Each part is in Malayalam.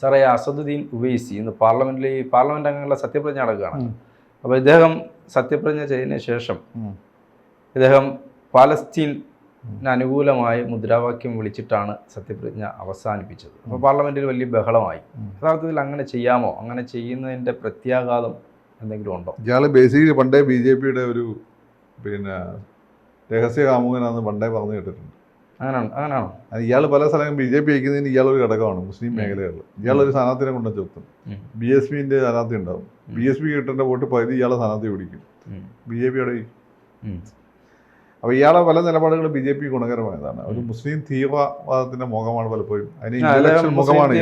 സാറേ അസദുദ്ദീൻ ഉവൈസി ഇന്ന് പാർലമെന്റിൽ ഈ പാർലമെന്റ് അംഗങ്ങളുടെ സത്യപ്രതിജ്ഞ നടക്കുകയാണ് അപ്പോൾ ഇദ്ദേഹം സത്യപ്രതിജ്ഞ ചെയ്തതിന് ശേഷം. ഇദ്ദേഹം പാലസ്തീൻ അനുകൂലമായി മുദ്രാവാക്യം വിളിച്ചിട്ടാണ് സത്യപ്രതിജ്ഞ അവസാനിപ്പിച്ചത്. അപ്പോൾ പാർലമെന്റിൽ വലിയ ബഹളമായി. യഥാർത്ഥത്തിൽ അങ്ങനെ ചെയ്യാമോ? അങ്ങനെ ചെയ്യുന്നതിന്റെ പ്രത്യാഘാതം എന്തെങ്കിലും ഉണ്ടോ? ഇയാൾ ബേസിക്കലി പണ്ടേ ബി ജെ പിയുടെ ഒരു പിന്നെ രഹസ്യ കാമുകനാണെന്ന് പണ്ടേ പറഞ്ഞു കേട്ടിട്ടുണ്ട്. അങ്ങനെയാണ് അങ്ങനെയാണോ. ഇയാൾ പല സ്ഥലങ്ങളും ബി ജെ പി അയക്കുന്നതിന് ഇയാളൊരു ഘടകമാണ് മുസ്ലിം മേഖലകളിൽ ഇയാളൊരു സ്ഥാനാർത്ഥിനെ കൊണ്ടു ചെറുത്തും ഉം. ബി എസ് പിന്റെ സ്ഥാനാർത്ഥി ഉണ്ടാവും. ബി എസ് പി കിട്ടേണ്ട വോട്ട് പകുതി ഇയാളെ സ്ഥാനാർത്ഥി പിടിക്കും. ബി ജെ പി ഉം. അപ്പോൾ ഇയാളെ പല നിലപാടുകളും ബി ജെ പി ഗുണകരമായതാണ്. ഒരു മുസ്ലിം തീവ്രവാദത്തിന്റെ മുഖമാണ് പലപ്പോഴും. അതിന് ഇന്റലക്ച്വൽ മുഖമാണ്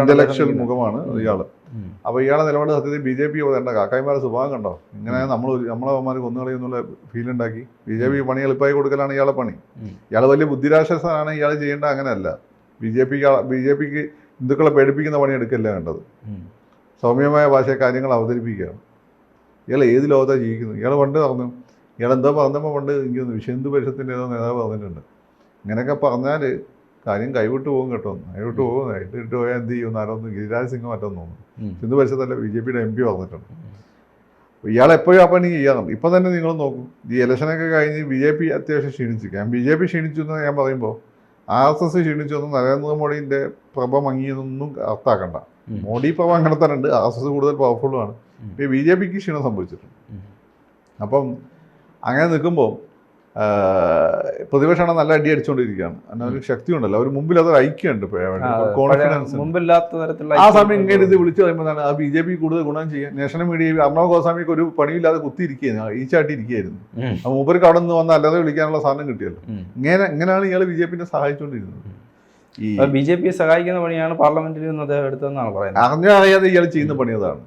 ഇന്റലക്ച്വൽ മുഖമാണ് ഇയാൾ. അപ്പോൾ ഇയാളെ നിലപാട് സത്യത്തിൽ ബി ജെ പി വേണ്ട കാക്കായ്മാരെ സ്വഭാവം കണ്ടോ? ഇങ്ങനെ നമ്മൾ നമ്മളെ അവന്മാർ കൊന്നുകളയുന്നുള്ള ഫീൽ ഉണ്ടാക്കി. ബി ജെ പി പണി എളുപ്പമായി കൊടുക്കലാണ് ഇയാളെ പണി. ഇയാൾ വലിയ ബുദ്ധിരാക്ഷസനാണ് ഇയാൾ ചെയ്യേണ്ട അങ്ങനെയല്ല. ബി ജെ പിക്ക് ബി ജെ പിക്ക് ഹിന്ദുക്കളെ പേടിപ്പിക്കുന്ന പണി എടുക്കല്ല വേണ്ടത്? സൗമ്യമായ ഭാഷയെ കാര്യങ്ങൾ അവതരിപ്പിക്കുകയാണ്. ഇയാൾ ഏത് ലോകത്താണ് ജീവിക്കുന്നത്? ഇയാൾ പണ്ട് പറഞ്ഞു ഇയാൾ എന്തോ പറഞ്ഞപ്പോൾ പണ്ട് എനിക്ക് വിശുദ്ധ പരിഷത്തിന്റെ ഏതോ നേതാവ് പറഞ്ഞിട്ടുണ്ട്. ഇങ്ങനെയൊക്കെ പറഞ്ഞാൽ കാര്യം കൈവിട്ട് പോകും കേട്ടോ. കൈവിട്ട് പോകും. കൈവിട്ട് പോയാൽ എന്ത് ചെയ്യും? ആരോന്ന് ഗിരിരാജ് സിംഗ് മറ്റൊന്ന് തോന്നുന്നു. സിന്ധു പരിഷത്തല്ല ബി ജെ പിയുടെ എം പി പറഞ്ഞിട്ടുണ്ട്. ഇയാൾ എപ്പോഴും ആ പണി ചെയ്യാറുണ്ട് ഇപ്പം തന്നെ നിങ്ങൾ നോക്കും. ഈ ഇലക്ഷനൊക്കെ കഴിഞ്ഞ് ബി ജെ പി അത്യാവശ്യം ക്ഷീണിച്ചു ഞാൻ ബി ജെ പി ക്ഷീണിച്ചു എന്ന് ഞാൻ പറയുമ്പോൾ ആർ എസ് എസ് ക്ഷീണിച്ചു എന്ന് നരേന്ദ്രമോദിന്റെ പ്രഭ മങ്ങിയെന്നൊന്നും അർത്ഥാക്കണ്ട മോഡി പ്രഭ അങ്ങനെ തന്നെ ഉണ്ട്. ആർ എസ് എസ് കൂടുതൽ പവർഫുള്ളുമാണ് ഇപ്പം ഇപ്പോൾ ബി ജെ പിക്ക് ക്ഷീണം സംഭവിച്ചിട്ടുണ്ട്. അപ്പം അങ്ങനെ നിൽക്കുമ്പോൾ പ്രതിപക്ഷമാണ് നല്ല അടി അടിച്ചുകൊണ്ടിരിക്കുകയാണ് എന്നാൽ ഒരു ശക്തി ഉണ്ടല്ലോ അവർ മുമ്പിൽ അതൊരു ഐക്യമുണ്ട് കോൺഫിഡൻസ് മുമ്പില്ലാത്ത തരത്തിലുള്ള ആ സമയം ഇങ്ങനെ ഇത് വിളിച്ചു പറയുമ്പോഴാണ് ആ ബി ജെ പി കൂടുതൽ ഗുണം ചെയ്യാൻ നാഷണൽ മീഡിയ അർണവ് ഗോസ്വാമിക്ക് ഒരു പണിയില്ലാതെ കുത്തിയിരിക്കുകയായിരുന്നു ഈച്ചാട്ടി ഇരിക്കുകയായിരുന്നു ഉം. ആ മൂപ്പർക്ക് അവിടെ നിന്ന് വന്ന അല്ലാതെ വിളിക്കാനുള്ള സാധനം കിട്ടിയല്ലോ. ഇങ്ങനെ ഇങ്ങനെയാണ് ഇയാൾ ബി ജെ പിനെ സഹായിച്ചുകൊണ്ടിരുന്നത് ബി ജെ പിയെ സഹായിക്കുന്ന പണിയാണ് പാർലമെന്റിൽ നിന്ന് അദ്ദേഹം എടുത്തതെന്നാണ് പറയുന്നത്. അറിഞ്ഞറിയാതെ ഇയാൾ ചെയ്യുന്ന പണി അതാണ്.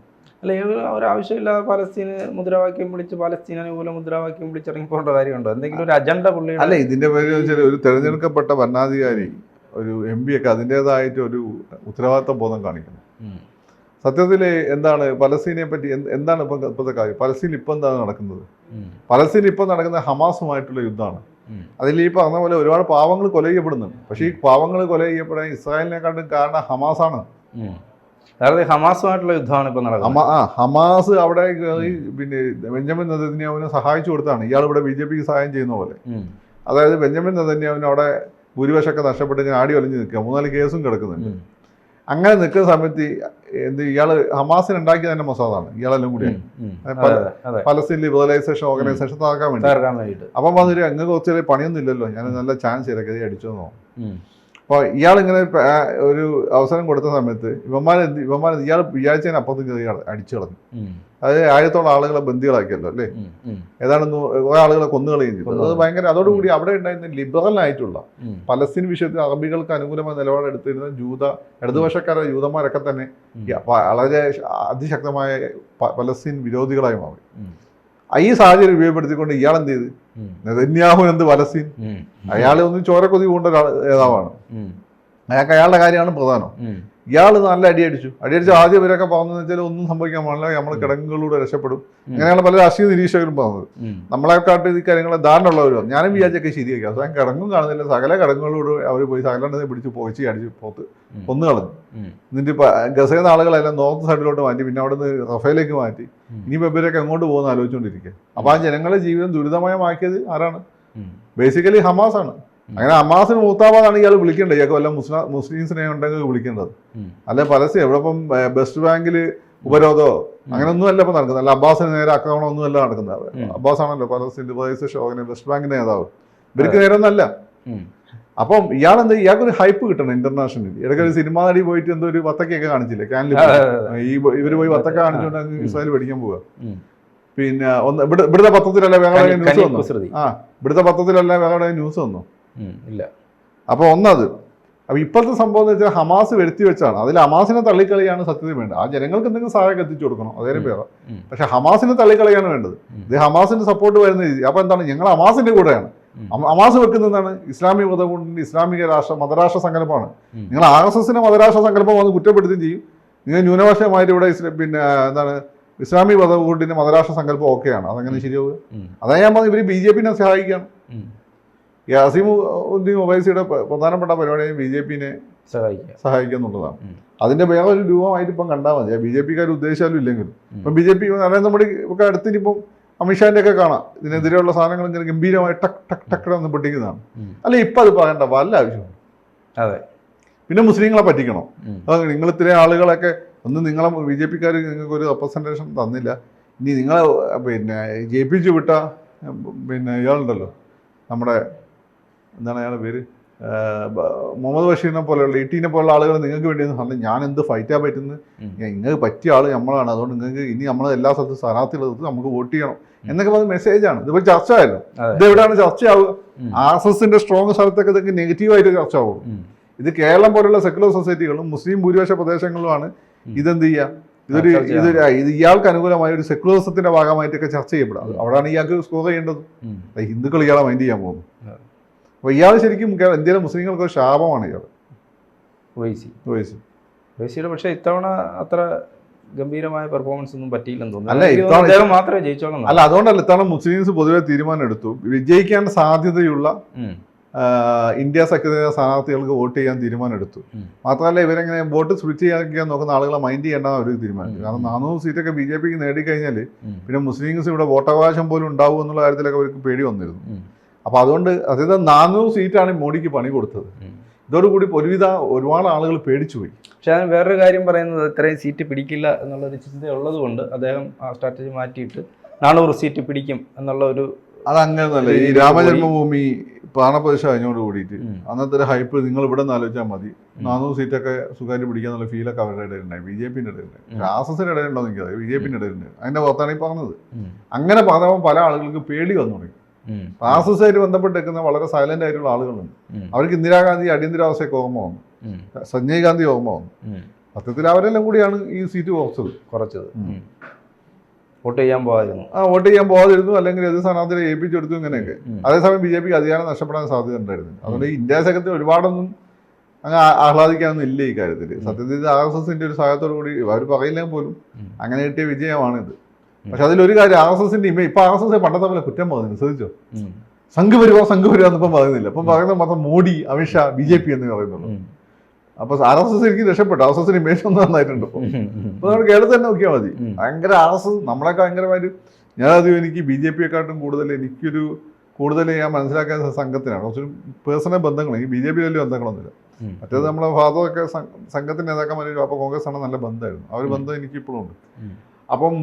അല്ല അവരാവശ്യമില്ല ഒരാവശ്യമില്ലാതെ പലസ്തീന് മുദ്രാവാക്യം വിളിച്ച് പലസ്തീൻ അനുകൂല മുദ്രാവാക്യം വിളിച്ച് ഇറങ്ങിപ്പോകേണ്ട കാര്യമുണ്ടോ? എന്തെങ്കിലും ഒരു അജണ്ട പുള്ളി അല്ല ഇതിന്റെ പേര് ഒരു തെരഞ്ഞെടുക്കപ്പെട്ട ഭരണാധികാരി ഒരു എം പി ഒക്കെ അതിന്റെതായിട്ട് ഒരു ഉത്തരവാദിത്ത ബോധം കാണിക്കുന്നു. സത്യത്തിൽ എന്താണ് പലസ്തീനെ പറ്റി എന്താണ് ഇപ്പം ഇപ്പോഴത്തെ കാര്യം? പലസ്തീൻ ഇപ്പം എന്താണ് നടക്കുന്നത്. പലസ്തീൻ ഇപ്പം നടക്കുന്ന ഹമാസുമായിട്ടുള്ള യുദ്ധമാണ്. അതിൽ ഈ പറഞ്ഞ പോലെ ഒരുപാട് പാവങ്ങൾ കൊല ചെയ്യപ്പെടുന്നുണ്ട്. പക്ഷേ ഈ പാവങ്ങൾ കൊല ചെയ്യപ്പെടാൻ ഇസ്രായേലിനെക്കാട്ടും കാരണം ഹമാസാണ്. അതായത് ഹമാസുമായിട്ടുള്ള യുദ്ധമാണ് ഇപ്പൊ നടക്കുന്നത്. ഹമാസ് അവിടെ പിന്നെ ബെഞ്ചമിൻ നെതന്യാവിനെ സഹായിച്ചു കൊടുത്താണ്. ഇയാൾ ഇവിടെ ബി ജെ പിക്ക് സഹായം ചെയ്യുന്ന പോലെ. അതായത് ബെഞ്ചമിൻ നെതന്യാവിന് അവിടെ ഭൂരിപക്ഷമൊക്കെ നഷ്ടപ്പെട്ട് ഞാൻ ആടി ഒലിഞ്ഞ് നിൽക്കുക. മൂന്നാൽ കേസും കിടക്കുന്നുണ്ട്. അങ്ങനെ നിൽക്കുന്ന സമയത്ത് എന്ത് ഇയാൾ ഹമാസിന് ഉണ്ടാക്കിയത് തന്നെ മൊസാദാണ്. ഇയാളെല്ലാം കൂടി. ഉം. ഉം. അതെ, അതെ അതെ. അതെ പലസ്തീൻ ലിബറലൈസേഷൻ ഓർഗനൈസേഷൻ തകർക്കാൻ വേണ്ടി. അപ്പം വന്നിട്ട് അങ്ങ് കുറച്ച് പണിയൊന്നും ഇല്ലല്ലോ. ഞാൻ നല്ല ചാൻസ് ഇറക്കി അടിച്ചു ഉം. അപ്പോൾ ഇയാളിങ്ങനെ ഒരു അവസരം കൊടുത്ത സമയത്ത് ഇവന്മാർ എന്ത് ഇവന്മാർ ഇയാൾ വിചാരിച്ചതിന് അപ്പുറത്ത് അട- അടിച്ചു കളഞ്ഞു. അതായത് അത് ആയിരത്തോളം ആളുകളെ ബന്ദികളാക്കിയല്ലോ അല്ലേ. ഏതാണ്ട് കുറെ ആളുകളെ കൊന്നുകളയും ചെയ്തു. അത്. ഭയങ്കര അതോടുകൂടി അവിടെ ഉണ്ടായിരുന്ന ലിബറൽ ആയിട്ടുള്ള. പലസ്തീൻ വിഷയത്തിൽ അറബികൾക്ക് അനുകൂലമായ നിലപാടെടുത്തിരുന്ന ജൂത ഇടതുപക്ഷക്കാരായ ജൂതന്മാരൊക്കെ തന്നെ വളരെ അതിശക്തമായ പലസ്തീൻ വിരോധികളായി മാറി. ഈ സാഹചര്യം ഉപയോഗപ്പെടുത്തിക്കൊണ്ട് ഇയാൾ എന്ത് ചെയ്ത്? ഉം. നെതന്യാഹു എന്ത് വലസീൻ അയാളെ ഒന്നും ചോരക്കൊതി കൊണ്ട നേതാവാണ് അയാൾക്ക് അയാളുടെ കാര്യമാണ് പ്രധാനം. ഇയാൾ നല്ല അടി അടിച്ചു അടി അടിച്ച് ആദ്യം ഇവരൊക്കെ പറഞ്ഞതെന്ന് വെച്ചാൽ ഒന്നും സംഭവിക്കാൻ പാടില്ല. നമ്മൾ കിടങ്ങുകളിലൂടെ രക്ഷപ്പെടും. അങ്ങനെയാണ് പല രാഷ്ട്രീയ നിരീക്ഷകരും പറഞ്ഞത്. നമ്മളെക്കാട്ട് ഈ കാര്യങ്ങളെ ധാരണ ഉള്ളവരും ഞാനും വിചാരിച്ചൊക്കെ ശരിയാക്കി. അവസാനം കിടങ്ങും കാണുന്നില്ല. സകല കിടങ്ങുകളോട് അവർ പോയി സകലനെ പിടിച്ച് പോയിച്ച് അടിച്ച് പോത്ത് ഒന്ന് കളഞ്ഞു. എന്നിട്ട് ഇപ്പം ഗസയുന്ന ആളുകളെല്ലാം നോർത്ത് സൈഡിലോട്ട് മാറ്റി പിന്നെ അവിടെ നിന്ന് റഫേലേക്ക് മാറ്റി. ഇനി ഇവരൊക്കെ എങ്ങോട്ട് പോകുന്ന ആലോചിച്ചുകൊണ്ടിരിക്കുക അപ്പോൾ ആ ജനങ്ങളുടെ ജീവിതം ദുരിതമയമാക്കിയത് ആരാണ്? ബേസിക്കലി ബേസിക്കലി ഹമാസാണ്. അങ്ങനെ ഹമാസിന് മൂത്താബാദാണ് ഇയാൾ വിളിക്കേണ്ടത്. ഇയാൾക്ക് വല്ല മുസ്ലിം മുസ്ലിംസിനെ ഉണ്ടെങ്കിൽ വിളിക്കേണ്ടത്. അല്ലെ പരസ്യം എവിടെ ഇപ്പം ബെസ്റ്റ് വെസ്റ്റ് ബാങ്കിൽ ഉപരോധമോ അങ്ങനെയൊന്നും അല്ല ഇപ്പം നടക്കുന്നത്. അല്ല അബ്ബാസിന് നേരെ ആക്രമണം ഒന്നും അല്ല നടക്കുന്നത്. അബ്ബാസ് ആണല്ലോ പലസ്തീൻ ലിബറൈസേഷൻ അങ്ങനെ ബെസ്റ്റ് ബാങ്കിന്റെ നേതാവ്. ഇവർക്ക് നേരെ ഒന്നല്ല അപ്പം ഇയാൾ എന്താ ഇയാൾക്കൊരു ഹൈപ്പ് കിട്ടണം ഇന്റർനാഷണലി ഇടയ്ക്ക് ഒരു സിനിമാ നടി പോയിട്ട് എന്തോ ഒരു വത്തക്കൊക്കെ കാണിച്ചില്ലേ? അതെ, ഈ ഇവർ പോയി വത്തക്ക കാണിച്ചുകൊണ്ട് ഇസ്രായേൽ പഠിക്കാൻ പോവുക പിന്നെ ഒന്ന് ഇവിടെ ഇവിടുത്തെ പത്രത്തിലല്ല വേറെ ന്യൂസ് വന്നു? ആ ഇവിടുത്തെ പത്രത്തിലല്ല വേറെ ന്യൂസ് വന്നു. ഇല്ല. അപ്പോൾ ഒന്നത്. അപ്പോൾ ഇപ്പോഴത്തെ സംഭവം എന്ന് വെച്ചാൽ ഹമാസ് വരുത്തി വെച്ചാണ്. അതിൽ ഹമാസിനെ തള്ളിക്കളിയാണ് സത്യത്തിൽ വേണ്ടത്. ആ ജനങ്ങൾക്ക് എന്തെങ്കിലും സഹായം എത്തിച്ചു കൊടുക്കണം. അതേ പേര. പക്ഷെ ഹമാസിനെ തള്ളിക്കളിയാണ് വേണ്ടത്. ഇത് ഹമാസിന്റെ സപ്പോർട്ട് വരുന്ന രീതി. അപ്പോൾ എന്താണ്? ഞങ്ങൾ ഹമാസിന്റെ കൂടെയാണ്. ഹമാസ് വെക്കുന്നതാണ് ഇസ്ലാമിക മതകൂടിന്റെ ഇസ്ലാമിക രാഷ്ട്ര മതരാഷ്ട്ര സങ്കല്പമാണ്. നിങ്ങൾ ആർ എസ് എസിനെ മതരാഷ്ട്ര സങ്കല്പം വന്ന് കുറ്റപ്പെടുത്തുകയും ചെയ്യും. നിങ്ങൾ ന്യൂനപക്ഷമായിട്ട് ഇവിടെ പിന്നെ എന്താണ്? ഇസ്ലാമിക മതകൂടിന്റെ മതരാഷ്ട്ര സങ്കല്പം ഓക്കെയാണ്. അതങ്ങനെ ശരിയാവുക? അതായത് അതാ ഞാൻ ഇവർ ബി ജെ പിനെ സഹായിക്കുകയാണ്. ഈ അസീം ഉദ്ദീൻ ഒവൈസിയുടെ പ്ര- പ്രധാനപ്പെട്ട പരിപാടി ബി ജെ പിനെ സഹായിക്കുക. ഉം. അതിന്റെ വേറൊരു രൂപമായിട്ട് ഇപ്പം കണ്ടാൽ മതി. ബി ജെ പിക്കാർ ഉദ്ദേശിച്ചാലും ഇല്ലെങ്കിലും. ഇപ്പം ബി ജെ പി നരേന്ദ്രമോദി ഒക്കെ അടുത്തിനിപ്പം അമിത്ഷാന്റെ ഒക്കെ കാണാം. ഇതിനെതിരെയുള്ള സാധനങ്ങൾ ഇങ്ങനെ ഗംഭീരമായി ടക്ക് ടക്ക് ടക്ക് എന്ന് പൊട്ടിക്കുന്നതാണ്. അല്ലെ ഇപ്പം അത് പറയണ്ട വല്ല ആവശ്യമാണ് അതെ. പിന്നെ മുസ്ലിങ്ങളെ പറ്റിക്കണം. അത് നിങ്ങൾ ഇത്രയും ആളുകളൊക്കെ ഒന്ന് നിങ്ങളെ ബി ജെ പിക്കാർ നിങ്ങൾക്ക് ഒരു റെപ്രസെന്റേഷൻ തന്നില്ല. ഇനി നിങ്ങളെ പിന്നെ ജയിപ്പിച്ചു വിട്ട പിന്നെ ഇയാളുണ്ടല്ലോ. നമ്മുടെ എന്താണ് അയാളുടെ പേര്? മുഹമ്മദ് ബഷീറിനെ പോലെയുള്ള ഇട്ടീനെ പോലുള്ള ആളുകൾ നിങ്ങൾക്ക് വേണ്ടി ഒന്ന് പറഞ്ഞു ഞാൻ എന്ത് ഫൈറ്റാ പറ്റുന്നത്. നിങ്ങൾക്ക് പറ്റിയ ആൾ നമ്മളാണ്. അതുകൊണ്ട് നിങ്ങൾക്ക് ഇനി നമ്മൾ എല്ലാ സ്ഥലത്തും സ്ഥാനാർത്ഥികളെടുത്ത് നമുക്ക് വോട്ട് ചെയ്യണം. എന്നൊക്കെ പറഞ്ഞ മെസ്സേജാണ് ഇതിപ്പോൾ ചർച്ച ആയല്ലോ. ഇത് എവിടെയാണ് ചർച്ചയാവുക. ആർ എസ് എസിന്റെ സ്ട്രോങ് സ്ഥലത്തൊക്കെ ഇതൊക്കെ നെഗറ്റീവായിട്ട് ചർച്ച ആവുള്ളൂ ഇത് കേരളം പോലുള്ള സെക്കുലർ സൊസൈറ്റികളും മുസ്ലിം ഭൂരിപക്ഷ പ്രദേശങ്ങളുമാണ്. ഇതെന്ത് ചെയ്യുക ഇതൊരു. ഇതൊരു ഇത് ഇയാൾക്ക് അനുകൂലമായ ഒരു സെക്കുലറിസത്തിന്റെ ഭാഗമായിട്ടൊക്കെ ചർച്ച ചെയ്യപ്പെടും അവിടെയാണ് ഇയാൾക്ക് സ്കോർ ചെയ്യേണ്ടത്. ഹിന്ദുക്കൾ ഇയാളെ മൈൻഡ് ചെയ്യാൻ പോകുന്നു. അപ്പോൾ ഇയാൾ ശരിക്കും ഇന്ത്യയിലെ മുസ്ലിങ്ങൾക്ക് ഒരു ശാപമാണ് ഇയാൾ വൈസി. വയസ്സ് വൈസിയുടെ പക്ഷേ ഇത്തവണ അത്ര ഗംഭീരമായ പെർഫോമൻസ് ഒന്നും പറ്റിയില്ലെന്ന് തോന്നുന്നു. അല്ല, മാത്രമേ ജയിച്ചോളൂ അല്ല അതുകൊണ്ടല്ല ഇത്തവണ മുസ്ലിംസ് പൊതുവെ തീരുമാനം എടുത്തു വിജയിക്കാൻ സാധ്യതയുള്ള ഇന്ത്യ സഖ്യത സ്ഥാനാർത്ഥികൾക്ക് വോട്ട് ചെയ്യാൻ തീരുമാനം എടുത്തു ഉം. മാത്രമല്ല ഇവരെങ്ങനെ വോട്ട് സ്പ്ലിറ്റ് ചെയ്യാൻ നോക്കുന്ന ആളുകളെ മൈൻഡ് ചെയ്യേണ്ട ഒരു തീരുമാനിച്ചു കാരണം നാനൂറ് സീറ്റൊക്കെ ബി ജെ പിക്ക് നേടിക്കഴിഞ്ഞാൽ പിന്നെ മുസ്ലിംസ് ഇവിടെ വോട്ടവകാശം പോലും ഉണ്ടാവും എന്നുള്ള കാര്യത്തിലൊക്കെ അവർക്ക് പേടി വന്നിരുന്നു. അപ്പോൾ അതുകൊണ്ട് അതായത് നാനൂറ് സീറ്റാണ് മോഡിക്ക് പണി കൊടുത്തത്. ഇതോടുകൂടി ഒരുവിധ ഒരുപാട് ആളുകൾ പേടിച്ചു പോയി. പക്ഷെ അതിന് വേറൊരു കാര്യം പറയുന്നത് ഇത്രയും സീറ്റ് പിടിക്കില്ല എന്നുള്ളൊരു ചിന്ത ഉള്ളത് കൊണ്ട് അദ്ദേഹം ആ സ്ട്രാറ്റജി മാറ്റിയിട്ട് നാനൂറ് സീറ്റ് പിടിക്കും എന്നുള്ള ഒരു അതങ്ങനെയല്ല ഈ രാമജന്മഭൂമി പ്രാണപ്രതിഷ്ഠ കഴിഞ്ഞോട് കൂടിയിട്ട്. അന്നത്തെ ഒരു ഹൈപ്പ് നിങ്ങൾ ഇവിടെ നിന്ന് ആലോചിച്ചാൽ മതി. നാനൂറ് സീറ്റൊക്കെ സുഖമായിട്ട് പിടിക്കാന്നുള്ള ഫീലൊക്കെ അവരുടെ ഇടയിലുണ്ടായി ബി ജെ പിന്റെ ഇടയിലുണ്ടായി ഉം. ആർ എസ് എസിന്റെ ഇടയിലുണ്ടോ എനിക്ക് ബി ജെ പിന്റെ ഇടയിലുണ്ട് അതിന്റെ പുറത്താണ് ഈ പറഞ്ഞത്. അങ്ങനെ പറഞ്ഞപ്പോൾ പല ആളുകൾക്ക് പേടി വന്നു തുടങ്ങി. ഉം. ആർ എസ് എസ് ബന്ധപ്പെട്ട് നിൽക്കുന്ന വളരെ സൈലന്റ് ആയിട്ടുള്ള ആളുകളുണ്ട്. അവർക്ക് ഇന്ദിരാഗാന്ധി അടിയന്തരാവസ്ഥയൊക്കെ ഓർമ്മ വന്നു. സഞ്ജയ് ഗാന്ധി ഓർമ്മ വന്നു. സത്യത്തിൽ അവരെല്ലാം കൂടിയാണ് ഈ സീറ്റ് കുറച്ചത്. കുറച്ചത്. വോട്ട് ചെയ്യാൻ പോകാതിരുന്നു. ആ വോട്ട് ചെയ്യാൻ പോകാതിരുന്നു. അല്ലെങ്കിൽ എതിർ സ്ഥാനാർത്ഥിയെ ഏൽപ്പിച്ചെടുത്തു ഇങ്ങനെയൊക്കെ. അതേസമയം ബി ജെ പിക്ക് അധികാരം നഷ്ടപ്പെടാൻ സാധ്യത ഉണ്ടായിരുന്നു അതുകൊണ്ട് ഈ ഇന്ത്യ സഖ്യത്തിൽ ഒരുപാടൊന്നും അങ്ങ് ആഹ്ലാദിക്കാനൊന്നും ഇല്ല ഈ കാര്യത്തിൽ സത്യത്തിൽ ആർ എസ് എസിന്റെ ഒരു സഹായത്തോടു കൂടി അവർ പറയില്ലെങ്കിൽ പോലും അങ്ങനെ കിട്ടിയ വിജയമാണിത്. പക്ഷെ അതിലൊരു കാര്യം ആർ എസ് എസിന്റെ ഇമേജ് ഇപ്പൊ ആർ എസ് എസ് പണ്ടത്തെ പോലെ കുറ്റം പറഞ്ഞു ശ്രദ്ധിച്ചോ. സംഘ് വരുവാ സംഘ് വരുവാ എന്നിപ്പം പറയുന്നില്ല. ഇപ്പം പറയുന്നത് മാത്രം Modi Amit Shah B J P എന്ന് പറയുന്നുള്ളൂ. അപ്പൊ ആർ എസ് എസ് എനിക്ക് രക്ഷപ്പെട്ടു. ആർ എസ് എസിന്റെ ഇമേജ് ഒന്നും നന്നായിട്ടുണ്ട് ഇപ്പൊ. ഉം. നമ്മൾ കേരളത്തിൽ തന്നെ നോക്കിയാൽ മതി. ഭയങ്കര ആർ എസ് എസ് നമ്മളൊക്കെ ഭയങ്കരമായിട്ട് ഞാനധികം എനിക്ക് ബി ജെ പിയെക്കാട്ടും കൂടുതൽ എനിക്കൊരു കൂടുതൽ ഞാൻ മനസ്സിലാക്കാൻ സംഘത്തിനാണ്. കുറച്ചൊരു പേഴ്സണൽ ബന്ധങ്ങൾ. എനിക്ക് ബി ജെ പി വലിയ ബന്ധങ്ങളൊന്നുമില്ല. മറ്റേത് നമ്മളെ ഫാദറൊക്കെ സംഘത്തിന്റെ നേതാക്കന്മാരും അപ്പോൾ കോൺഗ്രസ് ആണ് നല്ല ബന്ധമായിരുന്നു. ആ ഒരു ബന്ധം എനിക്ക് ഇപ്പോഴും ഉണ്ട് അപ്പം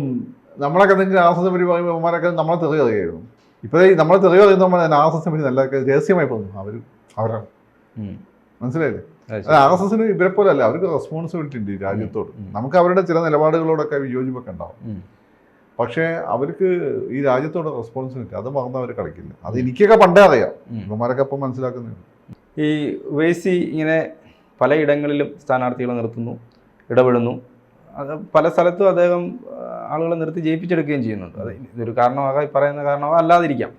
നമ്മളൊക്കെ എന്തെങ്കിലും ആർ എസ് എസ് പറ്റി പറയുമ്പോൾ അവന്മാരൊക്കെ നമ്മളെ തെറി അറിയായിരുന്നു. ഇപ്പോഴേ നമ്മളെ തെറി അറിയുന്ന ആർ എസ് എസ് പറ്റി നല്ല രഹസ്യമായി പോകുന്നു. അവർ അവരാണ്. മനസ്സിലായില്ലേ? ആർ എസ് എസിന് ഇവരെ പോലെ അല്ല അവർക്ക് റെസ്പോൺസിബിലിറ്റി ഉണ്ട് രാജ്യത്തോട്. നമുക്ക് അവരുടെ ചില നിലപാടുകളോടൊക്കെ വിയോജിപ്പൊക്കെ ഉണ്ടാവും. പക്ഷേ അവർക്ക് ഈ രാജ്യത്തോട് റെസ്പോൺസിബിലിറ്റി അത് മറന്ന് അവർ കളിക്കില്ല. അത് എനിക്കൊക്കെ പണ്ടേ അറിയാം. ഇവന്മാരൊക്കെ ഇപ്പം മനസ്സിലാക്കുന്നുണ്ട് ഈ വേസി ഇങ്ങനെ പലയിടങ്ങളിലും സ്ഥാനാർത്ഥികളെ നിർത്തുന്നു ഇടപെടുന്നു. അത് പല സ്ഥലത്തും അദ്ദേഹം ആളുകളെ നിർത്തി ജയിപ്പിച്ചെടുക്കുകയും ചെയ്യുന്നുണ്ട്. അത് ഇതൊരു കാരണമാകാം ഈ പറയുന്ന കാരണമാകാം അല്ലാതിരിക്കാം.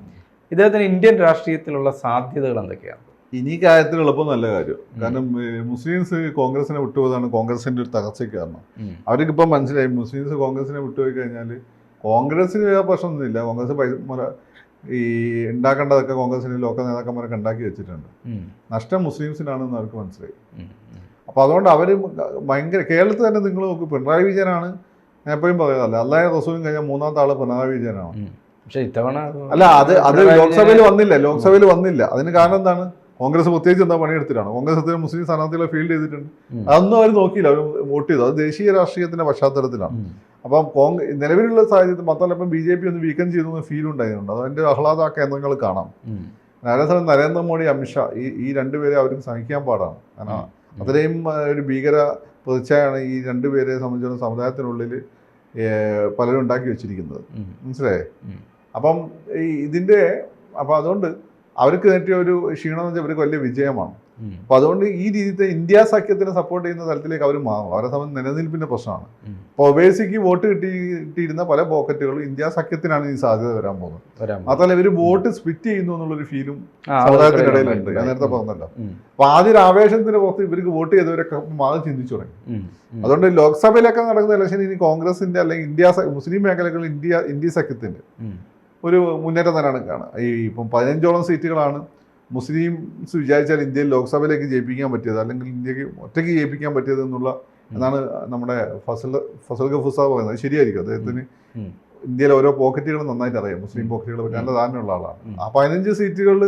ഇദ്ദേഹത്തിന് ഇന്ത്യൻ രാഷ്ട്രീയത്തിലുള്ള സാധ്യതകൾ എന്തൊക്കെയാണ്? ഇനി കാര്യത്തിൽ എളുപ്പം നല്ല കാര്യം. കാരണം മുസ്ലിംസ് കോൺഗ്രസിനെ വിട്ടുപോയതാണ് കോൺഗ്രസിന്റെ ഒരു തകർച്ചയ്ക്ക് കാരണം. അവർക്ക് ഇപ്പം മനസ്സിലായി മുസ്ലിംസ് കോൺഗ്രസിനെ വിട്ടുപോയി കഴിഞ്ഞാൽ കോൺഗ്രസിന് വേറെ പ്രശ്നമൊന്നുമില്ല. കോൺഗ്രസ് പൈസ ഈ ഉണ്ടാക്കേണ്ടതൊക്കെ കോൺഗ്രസിന് ലോക നേതാക്കന്മാരൊക്കെ ഉണ്ടാക്കി വെച്ചിട്ടുണ്ട്. നഷ്ടം മുസ്ലിംസിനാണെന്ന് അവർക്ക് മനസ്സിലായി. അപ്പോൾ അതുകൊണ്ട് അവർ ഭയങ്കര കേരളത്തിൽ തന്നെ നിങ്ങൾ നോക്ക് പിണറായി വിജയനാണ് ഞാൻ എപ്പോഴും പറയുന്നതല്ല. അല്ലാതെ റസൂലും കഴിഞ്ഞാൽ മൂന്നാമത്തെ ആൾ പിണറായി വിജയനാണ്. പക്ഷേ ഇത്തവണ അല്ല അത് അത് ലോക്സഭയിൽ വന്നില്ല. ലോക്സഭയിൽ വന്നില്ല. അതിന് കാരണം എന്താണ്? കോൺഗ്രസ് പ്രത്യേകിച്ച് എന്താ പണിയെടുത്തിട്ടാണ്? കോൺഗ്രസ് എത്ര മുസ്ലിം സ്ഥാനാർത്ഥികളെ ഫീൽഡ് ചെയ്തിട്ടുണ്ട്. അതൊന്നും അവർ നോക്കിയില്ല. അവർ വോട്ട് ചെയ്തു. അത് ദേശീയ രാഷ്ട്രീയത്തിന്റെ പശ്ചാത്തലത്തിലാണ്. അപ്പം കോൺഗ്രസ് നിലവിലുള്ള സാഹചര്യത്തിൽ മാത്രമല്ല ഇപ്പം ബി ജെ പി ഒന്ന് വീക്കം ചെയ്തു എന്ന് ഫീൽ ഉണ്ടായിരുന്നു അതിന്റെ ആഹ്ലാദ കേന്ദ്രങ്ങൾ കാണാം. അതേസമയം നരേന്ദ്രമോദി അമിത്ഷാ ഈ ഈ രണ്ടുപേരെ അവരും സഹിക്കാൻ പാടാണ്. കാരണം അത്രയും ഒരു ഭീകര പ്രതിച്ഛായാണ് ഈ രണ്ടുപേരെ സംബന്ധിച്ചിടത്തോളം സമുദായത്തിനുള്ളിൽ പലരും ഉണ്ടാക്കി വെച്ചിരിക്കുന്നത്. മനസ്സിലായേ? അപ്പം ഈ ഇതിന്റെ അപ്പം അതുകൊണ്ട് അവർക്ക് നേട്ടിയ ഒരു ക്ഷീണം എന്ന് വെച്ചാൽ ഇവർക്ക് വലിയ വിജയമാണ്. അപ്പം അതുകൊണ്ട് ഈ രീതിയിൽ ഇന്ത്യ സഖ്യത്തിനെ സപ്പോർട്ട് ചെയ്യുന്ന തലത്തിലേക്ക് അവർ മാറും. അവരെ സംബന്ധിച്ച് നിലനിൽപ്പിന്റെ പ്രശ്നമാണ്. ഇപ്പൊ ഒബേസിക്ക് വോട്ട് കിട്ടി കിട്ടിയിരുന്ന പല പോക്കറ്റുകളും ഇന്ത്യ സഖ്യത്തിനാണ് ഈ സാധ്യത വരാൻ പോകുന്നത്. മാത്രമല്ല ഇവർ വോട്ട് സ്പിറ്റ് ചെയ്യുന്നു എന്നുള്ളൊരു ഫീലും സമുദായത്തിനിടയിലുണ്ട് ഞാൻ നേരത്തെ. പറഞ്ഞല്ലോ. അപ്പൊ ആദ്യം ഒരു ആവേശത്തിന്റെ പുറത്ത് ഇവർക്ക് വോട്ട് ചെയ്തവരൊക്കെ മാറി ചിന്തിച്ചു തുടങ്ങി. അതുകൊണ്ട് ലോക്സഭയിലൊക്കെ നടക്കുന്ന ഇലക്ഷൻ ഇനി കോൺഗ്രസിന്റെ അല്ലെങ്കിൽ ഇന്ത്യ മുസ്ലിം മേഖലകളിൽ ഇന്ത്യ ഇന്ത്യ സഖ്യത്തിന്റെ ഒരു മുന്നേറ്റം തന്നെയാണ് കാണുക. ഈ ഇപ്പം പതിനഞ്ചോളം സീറ്റുകളാണ് മുസ്ലിംസ് വിചാരിച്ചാൽ ഇന്ത്യയിൽ ലോക്സഭയിലേക്ക് ജയിപ്പിക്കാൻ പറ്റിയത് അല്ലെങ്കിൽ ഇന്ത്യയ്ക്ക് ഒറ്റയ്ക്ക് ജയിപ്പിക്കാൻ പറ്റിയത് എന്നുള്ള എന്നാണ് നമ്മുടെ ഫസൽ ഫസൽ ഗഫൂർ സാബ് പറയുന്നത്. അത് ശരിയായിരിക്കും. അദ്ദേഹത്തിന് ഇന്ത്യയിലെ ഓരോ പോക്കറ്റുകൾ നന്നായിട്ട് അറിയാം. മുസ്ലിം പോക്കറ്റുകളെ പറ്റി നല്ല ധാരണയുള്ള ആളാണ്. ആ പതിനഞ്ച് സീറ്റുകളിൽ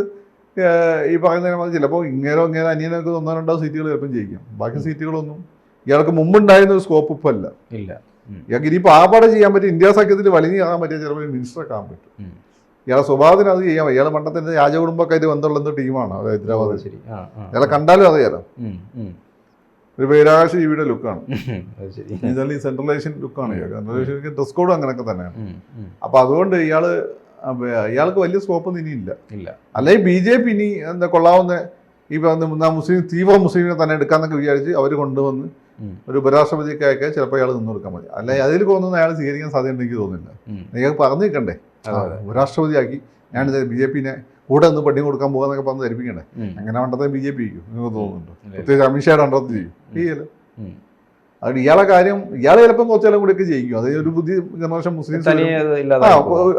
ഈ പറയുന്ന ചിലപ്പോൾ ഇങ്ങേരോ ഇങ്ങനെ അനിയനൊക്കെ ഒന്നോ രണ്ടോ സീറ്റുകൾ ചിലപ്പം ജയിക്കും. ബാക്കി സീറ്റുകളൊന്നും ഇയാൾക്ക് മുമ്പുണ്ടായിരുന്ന ഒരു സ്കോപ്പ് ഇപ്പം അല്ല. ഇല്ല. ഇയാൾക്ക് ഇനിയിപ്പോൾ ആപാടെ ചെയ്യാൻ പറ്റും ഇന്ത്യ സഖ്യത്തിൽ വലിഞ്ഞു കാണാൻ പറ്റിയ ചിലപ്പോൾ മിനിസ്റ്റർ ആക്കാൻ പറ്റും. ഇയാളെ സ്വഭാവത്തിന് അത് ചെയ്യാം. ഇയാളെ മണ്ഡലത്തിന്റെ രാജകുടുംബക്കാര് ബന്ധമുള്ള ടീമാണ് ഹൈദരാബാദ്. ശരി. ഇയാളെ കണ്ടാലും അറിയാലോ. ഒരു ബഹിരാകാശ ജീവിയുടെ ലുക്കാണ് ഈ സെൻട്രൽ ഏഷ്യൻ ലുക്കാണ് സെൻട്രൽ ഏഷ്യൻ ഡ്രസ് കോഡ് അങ്ങനെയൊക്കെ തന്നെയാണ്. അപ്പൊ അതുകൊണ്ട് ഇയാൾ ഇയാൾക്ക് വലിയ സ്കോപ്പൊന്നും ഇനിയില്ല. ഇല്ല. അല്ലെങ്കിൽ ബി ജെ പി ഇനി എന്താ കൊള്ളാവുന്ന ഈ പറഞ്ഞ മുസ്ലിം തീവ്ര മുസ്ലിമിനെ തന്നെ എടുക്കാന്നൊക്കെ വിചാരിച്ച് അവർ കൊണ്ടുവന്ന് ഒരു ഉപരാഷ്ട്രപതിയൊക്കെ അയക്കാൻ ചിലപ്പോൾ അയാൾ നിന്ന് കൊടുക്കാൻ മതി. അല്ലെങ്കിൽ അതിൽ പോകുന്ന അയാൾ സ്വീകരിക്കാൻ സാധ്യത എനിക്ക് തോന്നുന്നില്ല. നിങ്ങൾക്ക് പറഞ്ഞു നിൽക്കണ്ടേ. ഉപരാഷ്ട്രപതിയാക്കി ഞാനിത് ബി ജെ പിന്നെ കൂടെ ഒന്ന് പണി കൊടുക്കാൻ പോകാന്നൊക്കെ പറഞ്ഞ് ധരിപ്പിക്കണ്ടേ ഉം. അങ്ങനെ വേണ്ടത് ബി ജെ പി നിങ്ങൾക്ക് തോന്നുന്നുണ്ട്. പ്രത്യേകിച്ച് അമിത്ഷായുടെ അണ്ടത്ത് ചെയ്യും. ചെയ്യല്ലോ. അതുകൊണ്ട് ഇയാളെ കാര്യം ഇയാളെ ചിലപ്പം കുറച്ചെല്ലാം കൂടിയൊക്കെ ജയിക്കും. അത് ഒരു പുതിയ ജനറേഷൻ മുസ്ലിംസ്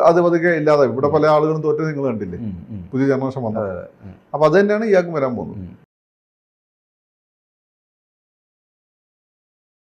അത് പതുക്കെ ഇല്ലാതെ ഇവിടെ പല ആളുകളും തോറ്റ നിങ്ങൾ കണ്ടില്ലേ. പുതിയ ജനറേഷൻ വന്നത്. അപ്പൊ അത് തന്നെയാണ് ഇയാൾക്കും വരാൻ പോകുന്നത്.